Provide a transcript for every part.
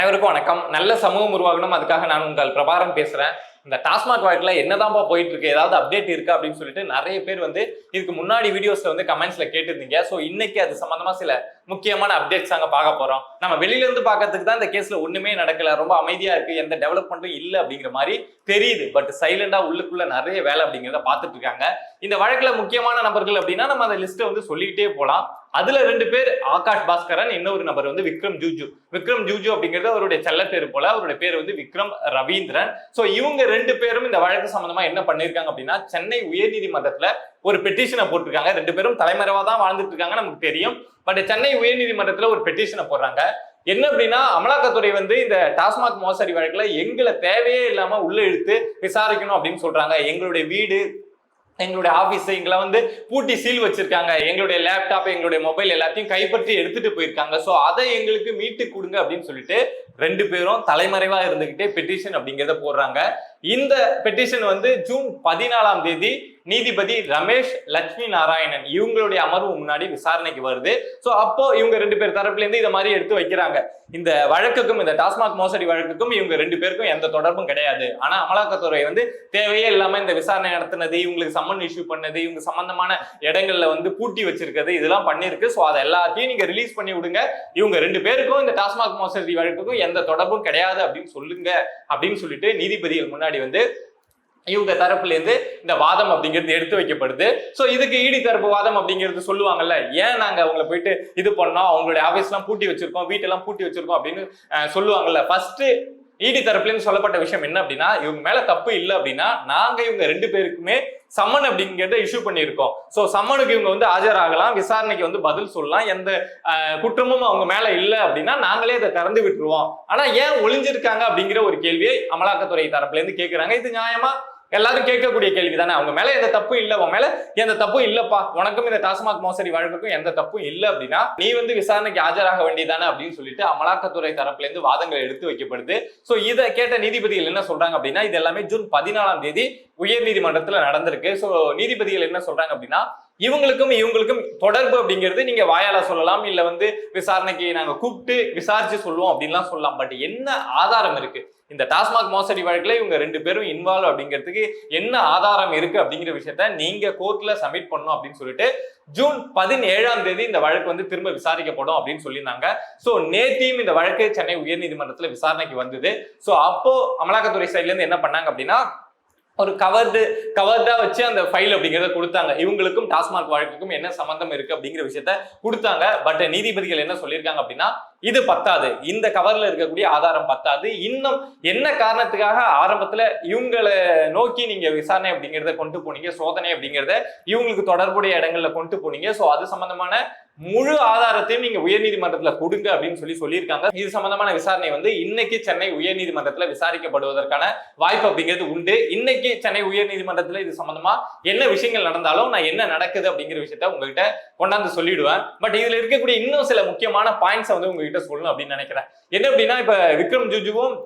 அனைவருக்கும் வணக்கம். நல்ல சமூகம் உருவாகணும். அதுக்காக நான் உங்கள் பிரபாரம் பேசுறேன். இந்த டாஸ்மாக் வழக்குல என்னதான்ப்பா போயிட்டு இருக்கு ஏதாவது அப்டேட் இருக்கா அப்படின்னு சொல்லிட்டு நிறைய பேர் வந்து இதுக்கு முன்னாடி வீடியோஸ்ல வந்து கமெண்ட்ஸ்ல கேட்டிருந்தீங்க. ஸோ இன்னைக்கு அது சம்பந்தமா சில முக்கியமான அப்டேட்ஸ் நாங்கள் பார்க்க போறோம். நம்ம வெளியில இருந்து பார்க்கறதுக்கு தான் இந்த கேஸ்ல ஒண்ணுமே நடக்கல. ரொம்ப அமைதியா இருக்கு. எந்த டெவலப்மெண்ட்டும் இல்ல அப்படிங்கிற மாதிரி தெரியுது. பட் சைலண்டா உள்ளுக்குள்ள நிறைய வேலை அப்படிங்கிறத பார்த்துட்டு இருக்காங்க. இந்த வழக்குல முக்கியமான நபர்கள் அப்படின்னா நம்ம அந்த லிஸ்ட்டை வந்து சொல்லிக்கிட்டே போலாம். அதுல ரெண்டு பேர் ஆகாஷ் பாஸ்கரன் இன்னொரு நபர் வந்து விக்ரம் ஜூஜு. விக்ரம் ஜூஜு அப்படிங்கிறது அவருடைய செல்ல பேர் போல அவருடைய பேர் வந்து விக்ரம் ரவீந்திரன். சோ இவங்க ரெண்டு பேரும் இந்த வழக்கு சம்பந்தமா என்ன பண்ணிருக்காங்க அப்படின்னா சென்னை உயர்நீதிமன்றத்துல ஒரு பெட்டிஷனை போட்டிருக்காங்க. ரெண்டு பேரும் தலைமறைவா தான் வாழ்ந்துட்டு இருக்காங்க நமக்கு தெரியும். பட் சென்னை உயர்நீதிமன்றத்துல ஒரு பெட்டிஷனை போடுறாங்க. என்ன அப்படின்னா அமலாக்கத்துறை வந்து இந்த டாஸ்மாக் மோசடி வழக்குல எங்களை தேவையே இல்லாம உள்ள இழுத்து விசாரிக்கணும் அப்படின்னு சொல்றாங்க. எங்களுடைய வீடு எங்களுடைய ஆஃபீஸை எங்களை வந்து பூட்டி சீல் வச்சிருக்காங்க. எங்களுடைய லேப்டாப் எங்களுடைய மொபைல் எல்லாத்தையும் கைப்பற்றி எடுத்துட்டு போயிருக்காங்க. ஸோ அதை எங்களுக்கு மீட்டு கொடுங்க அப்படின்னு சொல்லிட்டு ரெண்டு பேரும் தலைமறைவா இருந்துகிட்டே பெட்டிஷன் அப்படிங்கிறத போடுறாங்க. இந்த பெட்டிஷன் வந்து ஜூன் பதினாலாம் தேதி நீதிபதி ரமேஷ் லட்சுமி நாராயணன் இவங்களுடைய அமர்வு முன்னாடி விசாரணைக்கு வருது. ஸோ அப்போ இவங்க ரெண்டு பேர் தரப்புல இருந்து இதை மாதிரி எடுத்து வைக்கிறாங்க. இந்த வழக்குக்கும் இந்த டாஸ்மாக் மோசடி வழக்குக்கும் இவங்க ரெண்டு பேருக்கும் எந்த தொடர்பும் கிடையாது. ஆனா அமலாக்கத்துறை வந்து தேவையே இல்லாம இந்த விசாரணை நடத்தினது இவங்களுக்கு சம்மன் இஷ்யூ பண்ணது இவங்க சம்பந்தமான இடங்கள்ல வந்து பூட்டி வச்சிருக்கிறது இதெல்லாம் பண்ணிருக்கு ஸோ அதை எல்லாத்தையும் நீங்க ரிலீஸ் பண்ணி விடுங்க. இவங்க ரெண்டு பேருக்கும் இந்த டாஸ்மாக் மோசடி வழக்குக்கும் எந்த தொடர்பும் கிடையாது அப்படின்னு சொல்லுங்க அப்படின்னு சொல்லிட்டு நீதிபதிகள் முன்னாடி முன்னாடி வந்து இவங்க தரப்புல இருந்து இந்த வாதம் அப்படிங்கிறது எடுத்து வைக்கப்படுது. சோ இதுக்கு ஈடி தரப்பு வாதம் அப்படிங்கிறது சொல்லுவாங்கல்ல ஏன் நாங்க அவங்கள போயிட்டு இது பண்ணோம்? அவங்களுடைய ஆபீஸ் எல்லாம் பூட்டி வச்சிருக்கோம் வீட்டெல்லாம் பூட்டி வச்சிருக்கோம் அப்படின்னு சொல்லுவாங்கல்ல. ஃபர்ஸ்ட் ஈடி தரப்புலன்னு சொல்லப்பட்ட விஷயம் என்ன அப்படின்னா இவங்க மேல தப்பு இல்லை அப்படின்னா நாங்க இவங்க ரெண்டு பேருக்குமே சம்மன் அப்படிங்கிறத இஷ்யூ பண்ணியிருக்கோம். ஸோ சம்மனுக்கு இவங்க வந்து ஆஜராகலாம் விசாரணைக்கு வந்து பதில் சொல்லலாம் எந்த குற்றமும் அவங்க மேல இல்லை அப்படின்னா நாங்களே அதை திறந்து விட்டுருவோம். ஆனா ஏன் ஒளிஞ்சிருக்காங்க அப்படிங்கிற ஒரு கேள்வியை அமலாக்கத்துறை தரப்புல இருந்து இது நியாயமா? எல்லாரும் கேட்கக்கூடிய கேள்வி தானே அவங்க மேல எந்த தப்பும் இல்லை உன் மேல எந்த தப்பும் இல்லப்பா. உனக்கும் இந்த டாஸ்மாக் மோசடி வழக்குக்கும் எந்த தப்பும் இல்ல அப்படின்னா நீ வந்து விசாரணைக்கு ஆஜராக வேண்டியதானே அப்படின்னு சொல்லிட்டு அமலாக்கத்துறை தரப்புல இருந்து வாதங்கள் எடுத்து வைக்கப்படுது. சோ இதை கேட்ட நீதிபதிகள் என்ன சொல்றாங்க அப்படின்னா இது எல்லாமே ஜூன் பதினாலாம் தேதி உயர் நீதிமன்றத்துல நடந்திருக்கு. சோ நீதிபதிகள் என்ன சொல்றாங்க அப்படின்னா இவங்களுக்கும் இவங்களுக்கும் தொடர்பு அப்படிங்கிறது நீங்க வாயால சொல்லலாம். இல்ல வந்து விசாரணைக்கு நாங்க கூப்பிட்டு விசாரிச்சு சொல்லுவோம் அப்படின்லாம் சொல்லலாம். பட் என்ன ஆதாரம் இருக்கு? இந்த டாஸ்மாக் மோசடி வழக்குல இவங்க ரெண்டு பேரும் இன்வால்வ் அப்படிங்கிறதுக்கு என்ன ஆதாரம் இருக்கு அப்படிங்கிற விஷயத்த நீங்க கோர்ட்ல சப்மிட் பண்ணணும் அப்படின்னு சொல்லிட்டு ஜூன் பதினேழாம் தேதி இந்த வழக்கு வந்து திரும்ப விசாரிக்கப்படும் அப்படின்னு சொல்லியிருந்தாங்க. ஸோ நேத்தியும் இந்த வழக்கு சென்னை உயர்நீதிமன்றத்தில் விசாரணைக்கு வந்தது. ஸோ அப்போ அமலாக்கத்துறை சைட்லேருந்து என்ன பண்ணாங்க அப்படின்னா ஒரு கவர்டு கவர்டா வச்சு அந்த ஃபைல் அப்படிங்கிறத கொடுத்தாங்க. இவங்களுக்கும் டாஸ்மாக் வழக்குக்கும் என்ன சம்பந்தம் இருக்கு அப்படிங்கிற விஷயத்த கொடுத்தாங்க. பட் நீதிபதிகள் என்ன சொல்லியிருக்காங்க அப்படின்னா இது பத்தாது. இந்த கவர்ல இருக்கக்கூடிய ஆதாரம் பத்தாது. இன்னும் என்ன காரணத்துக்காக ஆரம்பத்துல இவங்களை நோக்கி நீங்க விசாரணை அப்படிங்கிறத கொண்டு போனீங்க சோதனை அப்படிங்கிறத இவங்களுக்கு தொடர்புடைய இடங்கள்ல கொண்டு போனீங்க. சோ அது சம்பந்தமான முழு ஆதாரத்தையும் நீங்க உயர்நீதிமன்றத்துல கொடுங்க அப்படின்னு சொல்லி சொல்லியிருக்காங்க. இது சம்பந்தமான விசாரணை வந்து இன்னைக்கு சென்னை உயர்நீதிமன்றத்துல விசாரிக்கப்படுவதற்கான வாய்ப்பு அப்படிங்கிறது உண்டு. இன்னைக்கு சென்னை உயர்நீதிமன்றத்துல இது சம்பந்தமா என்ன விஷயங்கள் நடந்தாலும் நான் என்ன நடக்குது அப்படிங்கிற விஷயத்த உங்ககிட்ட கொண்டாந்து சொல்லிடுவேன். பட் இதுல இருக்கக்கூடிய இன்னும் சில முக்கியமான பாயிண்ட்ஸை வந்து உங்ககிட்ட சொல்லணும் அப்படின்னு நினைக்கிறேன். என்ன அப்படின்னா இப்ப விக்ரம் ஜுஜுவும்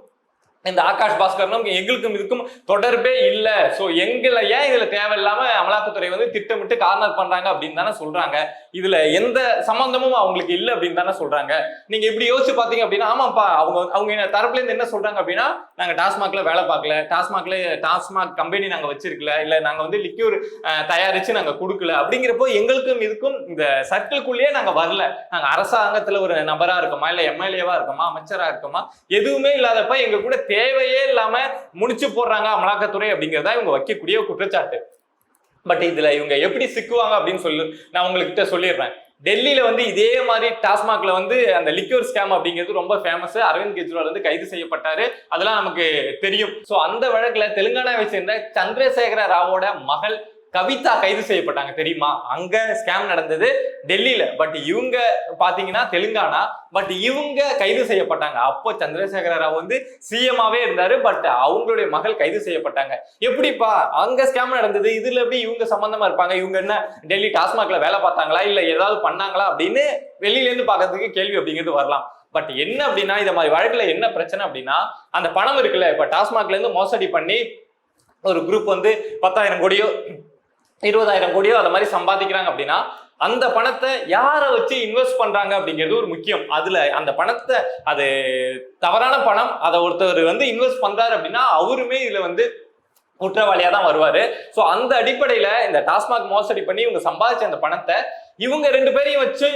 இந்த ஆகாஷ் பாஸ்கர்னும் எங்களுக்கும் இதுக்கும் தொடர்பே இல்லை. ஸோ எங்களை ஏன் இதில் தேவையில்லாம அமலாக்கத்துறை வந்து திட்டமிட்டு கார்னர் பண்றாங்க அப்படின்னு தானே சொல்றாங்க. இதுல எந்த சம்பந்தமும் அவங்களுக்கு இல்லை அப்படின்னு தானே சொல்றாங்க. நீங்க இப்படி யோசிச்சு பாத்தீங்க அப்படின்னா ஆமாப்பா அவங்க அவங்க என்ன தரப்புல இருந்து என்ன சொல்றாங்க அப்படின்னா நாங்க டாஸ்மாக்ல வேலை பார்க்கல. டாஸ்மாக்ல டாஸ்மாக் கம்பெனி நாங்க வச்சிருக்கல. இல்ல நாங்க வந்து லிக்யூர் தயாரிச்சு நாங்க கொடுக்கல. அப்படிங்கிறப்போ எங்களுக்கும் இதுக்கும் இந்த சர்க்கிள்குள்ளேயே நாங்க வரல. நாங்க அரசாங்கத்துல ஒரு நபரா இருக்கோமா இல்ல எம்எல்ஏவா இருக்கோமா அமைச்சரா இருக்கோமா எதுவுமே இல்லாதப்ப எங்க கூட தேவையே இல்லாம முடிச்சு போடுறாங்க அமலாக்கத்துறை அப்படிங்கிறதா இவங்க வைக்கக்கூடிய குற்றச்சாட்டு. பட் இதுல இவங்க எப்படி சிக்குவாங்க அப்படின்னு சொல்லி நான் உங்ககிட்ட சொல்லிடுறேன். டெல்லியில வந்து இதே மாதிரி டாஸ்மாக்ல வந்து அந்த லிக்யூர் ஸ்கேம் அப்படிங்கிறது ரொம்ப ஃபேமஸ் அரவிந்த் கெஜ்ரிவால் வந்து கைது செய்யப்பட்டாரு. அதெல்லாம் நமக்கு தெரியும். ஸோ அந்த வழக்குல தெலுங்கானாவை சேர்ந்த சந்திரசேகர ராவோட மகள் கவிதா கைது செய்யப்பட்டாங்க தெரியுமா? அங்க ஸ்கேம் நடந்தது டெல்லியில. பட் இவங்க பாத்தீங்கன்னா தெலுங்கானா? பட் இவங்க கைது செய்யப்பட்டாங்க. அப்போ சந்திரசேகர ராவ் வந்து சிஎம்மாவே இருந்தாரு. பட் அவங்களுடைய மகள் கைது செய்யப்பட்டாங்க. எப்படிப்பா? அங்க ஸ்கேம் நடந்தது. இதுல எப்படி இவங்க சம்பந்தமா இருப்பாங்க? இவங்க என்ன டெல்லி டாஸ்மாக்ல வேலை பார்த்தாங்களா? இல்ல ஏதாவது பண்ணாங்களா? அப்படின்னு வெளியில இருந்து பார்க்கறதுக்கு கேள்வி அப்படிங்கிறது வரலாம். பட் என்ன அப்படின்னா இந்த மாதிரி வழக்குல என்ன பிரச்சனை அப்படின்னா அந்த பணம் இருக்குல்ல? இப்ப டாஸ்மாக்ல இருந்து மோசடி பண்ணி ஒரு குரூப் வந்து பத்தாயிரம் கோடியோ இருபதாயிரம் கோடியோ அதை மாதிரி சம்பாதிக்கிறாங்க அப்படின்னா அந்த பணத்தை யாரை வச்சு இன்வெஸ்ட் பண்றாங்க அப்படிங்கிறது ஒரு முக்கியம். அதுல அந்த பணத்தை அது தவறான பணம் அதை ஒருத்தர் வந்து இன்வெஸ்ட் பண்றாரு அப்படின்னா அவருமே இதுல வந்து குற்றவாளியா தான் வருவாரு. ஸோ அந்த அடிப்படையில இந்த டாஸ்மாக் மோசடி பண்ணி இவங்க சம்பாதிச்ச அந்த பணத்தை இவங்க ரெண்டு பேரையும் வச்சு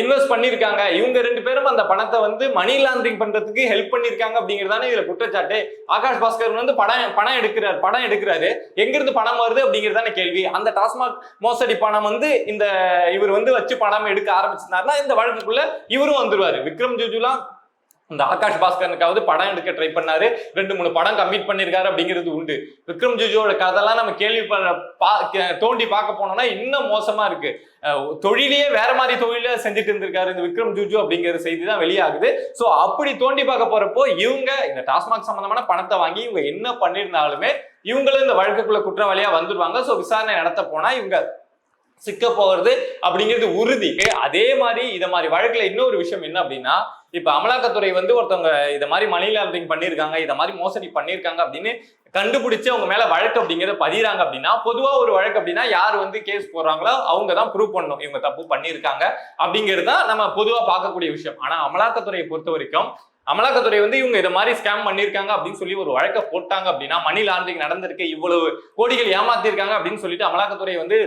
இன்வெஸ்ட் பண்ணியிருக்காங்க. இவங்க ரெண்டு பேரும் அந்த பணத்தை வந்து மணி லாண்டரிங் பண்றதுக்கு ஹெல்ப் பண்ணியிருக்காங்க அப்படிங்கிறதானே இதுல குற்றச்சாட்டு. ஆகாஷ் பாஸ்கர் வந்து படம் பணம் எடுக்கிறார் படம் எடுக்கிறாரு. எங்கிருந்து பணம் வருது அப்படிங்கிறதான கேள்வி. அந்த டாஸ்மாக் மோசடி பணம் வந்து இந்த இவர் வந்து வச்சு பணம் எடுக்க ஆரம்பிச்சிருந்தாருன்னா இந்த வழக்குக்குள்ள இவரும் வந்துருவாரு. விக்ரம் ஜுஜுலாம் இந்த ஆகாஷ் பாஸ்கரனுக்காவது படம் எடுக்க ட்ரை பண்ணாரு. ரெண்டு மூணு படம் கம்மிட் பண்ணிருக்காரு அப்படிங்கிறது உண்டு. விக்ரம் ஜிஜோட கதைலாம் நம்ம கேள்வி பா- தோண்டி பார்க்க போனோம்னா இன்னும் மோசமா இருக்கு. தொழிலையே வேற மாதிரி தொழில செஞ்சுட்டு இருந்திருக்காரு இந்த விக்ரம் ஜுஜு அப்படிங்கிற செய்தி தான் வெளியாகுது. சோ அப்படி தோண்டி பார்க்க போறப்போ இவங்க இந்த டாஸ்மாக் சம்பந்தமான பணத்தை வாங்கி இவங்க என்ன பண்ணிருந்தாலுமே இவங்களும் இந்த வழக்குக்குள்ள குற்றவாளியா வந்துருவாங்க. சோ விசாரணை நடத்த போனா இவங்க சிக்க போகிறது அப்படிங்கிறது உறுதி. அதே மாதிரி இதை மாதிரி வழக்கில் இன்னொரு விஷயம் என்ன அப்படின்னா இப்ப அமலாக்கத்துறை வந்து ஒருத்தவங்க இதை மாதிரி மணி லாண்டரிங் பண்ணியிருக்காங்க இதை மாதிரி மோசடி பண்ணியிருக்காங்க அப்படின்னு கண்டுபிடிச்சு அவங்க மேல வழக்கு அப்படிங்கிறத பதிகிறாங்க அப்படின்னா பொதுவா ஒரு வழக்கு அப்படின்னா யார் வந்து கேஸ் போடுறாங்களோ அவங்க தான் ப்ரூவ் பண்ணணும். இவங்க தப்பு பண்ணியிருக்காங்க அப்படிங்கிறது தான் நம்ம பொதுவா பார்க்கக்கூடிய விஷயம். ஆனா அமலாக்கத்துறையை பொறுத்த வரைக்கும் அமலாக்கத்துறை வந்து இவங்க இதை மாதிரி ஸ்கேம் பண்ணிருக்காங்க அப்படின்னு சொல்லி ஒரு வழக்கை போட்டாங்க அப்படின்னா மணி லாண்டரிங் நடந்திருக்கு இவ்வளவு கோடிகள் ஏமாத்திருக்காங்க அப்படின்னு சொல்லிட்டு அமலாக்கத்துறை வந்து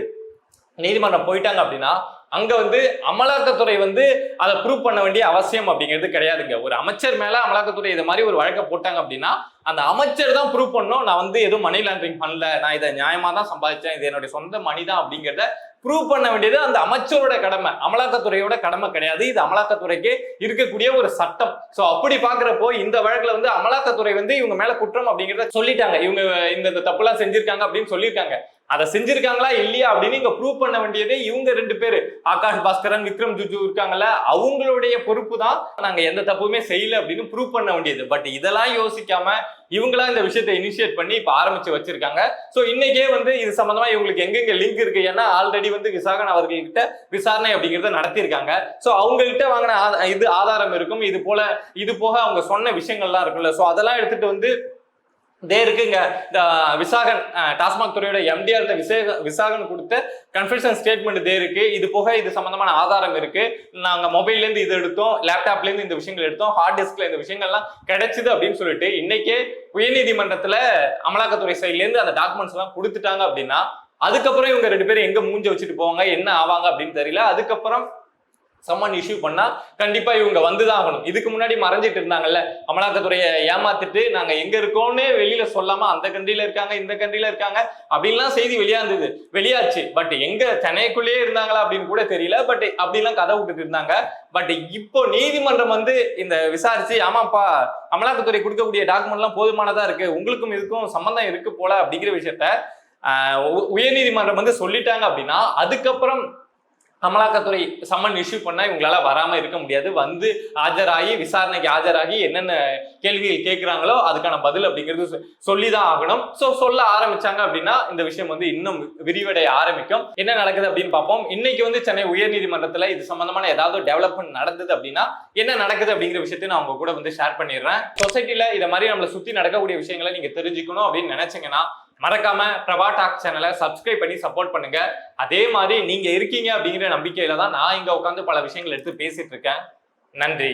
நீதிமன்றம் போயிட்டாங்க அப்படின்னா அங்க வந்து அமலாக்கத்துறை வந்து அதை ப்ரூவ் பண்ண வேண்டிய அவசியம் அப்படிங்கிறது கிடையாதுங்க. ஒரு அமைச்சர் மேல அமலாக்கத்துறை இது மாதிரி ஒரு வழக்கை போட்டாங்க அப்படின்னா அந்த அமைச்சர் தான் ப்ரூவ் பண்ணணும். நான் வந்து எதுவும் மணி லாண்டரிங் பண்ணல. நான் இதை நியாயமா தான் சம்பாதிச்சேன். இது என்னுடைய சொந்த மணி தான் அப்படிங்கிறத ப்ரூவ் பண்ண வேண்டியது அந்த அமைச்சரோட கடமை. அமலாக்கத்துறையோட கடமை கிடையாது. இது அமலாக்கத்துறைக்கு இருக்கக்கூடிய ஒரு சட்டம். ஸோ அப்படி பாக்குறப்போ இந்த வழக்குல வந்து அமலாக்கத்துறை வந்து இவங்க மேல குற்றம் அப்படிங்கிறத சொல்லிட்டாங்க. இவங்க இந்த இந்த தப்புலாம் செஞ்சிருக்காங்க அப்படின்னு சொல்லியிருக்காங்க. அதை செஞ்சிருக்காங்களா இல்லையா அப்படின்னு இங்க ப்ரூவ் பண்ண வேண்டியதே இவங்க ரெண்டு பேர். ஆகாஷ் பாஸ்கரன் விக்ரம் ஜுஜு இருக்காங்கல்ல அவங்களுடைய பொறுப்பு தான் நாங்க எந்த தப்புமே செய்யல அப்படின்னு ப்ரூவ் பண்ண வேண்டியது. பட் இதெல்லாம் யோசிக்காம இவங்களா இந்த விஷயத்தை இனிஷியேட் பண்ணி இப்ப ஆரம்பிச்சு வச்சிருக்காங்க. சோ இன்னைக்கே வந்து இது சம்பந்தமா இவங்களுக்கு எங்கெங்க லிங்க் இருக்கு? ஏன்னா ஆல்ரெடி வந்து விசாகன் அவர்கள்கிட்ட விசாரணை அப்படிங்கறத நடத்தியிருக்காங்க. சோ அவங்கள்ட்ட வாங்கின இது ஆதாரம் இருக்கும். இது போல இது போக அவங்க சொன்ன விஷயங்கள்லாம் இருக்கும்ல. சோ அதெல்லாம் எடுத்துட்டு வந்து இதே இருக்குங்க. இந்த விசாகன் டாஸ்மாக் துறையோட எம்டிஆர் விசேக விசாகன் கொடுத்த கன்ஃபெஷன் ஸ்டேட்மெண்ட் இதே இருக்கு. இது போக இது சம்பந்தமான ஆதாரம் இருக்கு. நாங்க மொபைல்லேருந்து இது எடுத்தோம் லேப்டாப்லேருந்து இந்த விஷயங்கள் எடுத்தோம் ஹார்ட் டிஸ்க்ல இந்த விஷயங்கள்லாம் கிடைச்சிது அப்படின்னு சொல்லிட்டு இன்னைக்கே உயர்நீதிமன்றத்துல அமலாக்கத்துறை சைட்லேருந்து அந்த டாக்குமெண்ட்ஸ் எல்லாம் கொடுத்துட்டாங்க அப்படின்னா அதுக்கப்புறம் இவங்க ரெண்டு பேரும் எங்க மூஞ்ச வச்சுட்டு போவாங்க என்ன ஆவாங்க அப்படின்னு தெரியல. அதுக்கப்புறம் சம்மன் இஷ்யூ பண்ணா கண்டிப்பா இவங்க வந்துதான் ஆகணும் இதுக்கு முன்னாடி மறைஞ்சிட்டு இருந்தாங்கல்ல அமலாக்கத்துறையை ஏமாத்திட்டு நாங்க எங்க இருக்கோம்னு வெளியில சொல்லாம அந்த கண்ட்ரில இருக்காங்க இந்த கண்ட்ரில இருக்காங்க அப்படின்லாம் செய்தி வெளியாந்தது. வெளியாச்சு. பட் எங்க சென்னைக்குள்ளேயே இருந்தாங்களா அப்படின்னு கூட தெரியல. பட் அப்படிலாம் கதை விட்டுட்டு இருந்தாங்க. பட் இப்போ நீதிமன்றம் வந்து இந்த விசாரிச்சு ஆமாப்பா அமலாக்கத்துறை கொடுக்கக்கூடிய டாக்குமெண்ட் எல்லாம் போதுமானதா இருக்கு. உங்களுக்கும் இதுக்கும் சம்பந்தம் இருக்கு போல அப்படிங்கிற விஷயத்த உ- உயர்நீதிமன்றம் வந்து சொல்லிட்டாங்க அப்படின்னா அதுக்கப்புறம் அமலாக்கத்துறை சம்மன் இஷ்யூ பண்ணா இவங்களால வராம இருக்க முடியாது. வந்து ஆஜராகி விசாரணைக்கு ஆஜராகி என்னென்ன கேள்விகள் கேட்கிறாங்களோ அதுக்கான பதில் அப்படிங்கிறது சொ- சொல்லிதான் ஆகணும். சோ சொல்ல ஆரம்பிச்சாங்க அப்படின்னா இந்த விஷயம் வந்து இன்னும் விரிவடைய ஆரம்பிக்கும். என்ன நடக்குது அப்படின்னு பார்ப்போம். இன்னைக்கு வந்து சென்னை உயர்நீதிமன்றத்தில் இது சம்பந்தமான ஏதாவது டெவலப்மெண்ட் நடந்தது அப்படின்னா என்ன நடக்குது அப்படிங்கிற விஷயத்தை நான் உங்க கூட வந்து ஷேர் பண்ணிடுறேன். சொசைட்டில இதை மாதிரி நம்மளை சுத்தி நடக்கக்கூடிய விஷயங்களை நீங்க தெரிஞ்சுக்கணும் அப்படின்னு நினைச்சீங்கன்னா மறக்காம பிரபா டாக் சேனலை சப்ஸ்கிரைப் பண்ணி சப்போர்ட் பண்ணுங்க. அதே மாதிரி நீங்க இருக்கீங்க அப்படிங்கிற நம்பிக்கையில தான் நான் இங்க உட்காந்து பல விஷயங்கள் எடுத்து பேசிட்டு இருக்கேன். நன்றி.